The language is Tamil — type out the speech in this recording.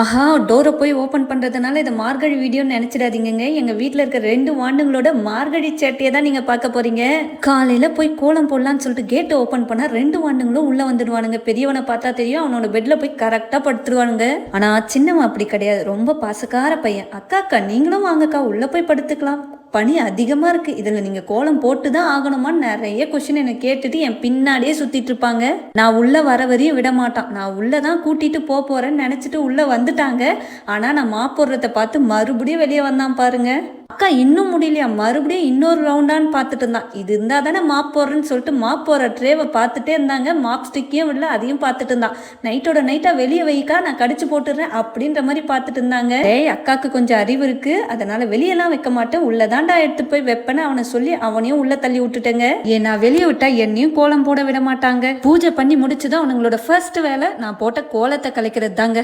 ஆஹா டோரை போய் ஓப்பன் பண்ணுறதுனால இது மார்கழி வீடியோன்னு நினச்சிடாதீங்கங்க. எங்கள் வீட்டில் இருக்கிற ரெண்டு வாண்டுங்களோட மார்கழி சேட்டையை தான் நீங்கள் பார்க்க போகிறீங்க காலையில் போய் கோலம் போடலான்னு சொல்லிட்டு கேட்டை ஓப்பன் பண்ணால் ரெண்டு வாண்டுங்களும் உள்ளே வந்துடுவானுங்க. பெரியவனை பார்த்தா தெரியும் அவனோட பெட்டில் போய் கரெக்டாக படுத்துருவானுங்க. ஆனால் சின்னவன் அப்படி கிடையாது. ரொம்ப பாசக்கார பையன். அக்கா அக்கா நீங்களும் வாங்கக்கா உள்ளே போய் படுத்துக்கலாம். பனி அதிகமாக இருக்குது இதில் நீங்கள் கோலம் போட்டு தான் ஆகணுமான்னு நிறைய கொஷின் என்னை கேட்டுட்டு என் பின்னாடியே சுற்றிட்டு இருப்பாங்க. நான் உள்ளே வர வரையும் விட மாட்டான். நான் உள்ளே தான் கூட்டிகிட்டு போக போகிறேன்னு நினச்சிட்டு உள்ளே வந்துட்டாங்க. ஆனால் நான் மாப்போடுறத பார்த்து மறுபடியும் வெளியே வந்தான் பாருங்கள் அக்கா இன்னும் முடியலையா? மறுபடியும் இன்னொரு ரவுண்டான்னு பார்த்துட்டு இருந்தான் இது இருந்தால் தானே மாப் போடுறேன்னு சொல்லிட்டு மாப் போகிற ட்ரேவை பார்த்துட்டே இருந்தாங்க. மாப் ஸ்டிக்கையும் இல்லை அதையும் பார்த்துட்டு இருந்தான் நைட்டோட நைட்டாக வெளியே வைக்கா நான் கடிச்சு போட்டுடுறேன் அப்படின்ற மாதிரி பார்த்துட்டு இருந்தாங்க. ஏய் அக்காவுக்கு கொஞ்சம் அறிவு இருக்குது அதனால் வெளியெல்லாம் வைக்க மாட்டேன். உள்ளதாண்டா எடுத்து போய் வைப்பேன்னு அவனை சொல்லி அவனையும் உள்ளே தள்ளி விட்டுட்டேங்க. ஏன் நான் வெளியே விட்டா என்னையும் கோலம் போட விட மாட்டாங்க. பூஜை பண்ணி முடிச்சுதான் அவனுங்களோட ஃபர்ஸ்ட் வேலை. நான் போட்ட கோலத்தை கலைக்கிறது தாங்க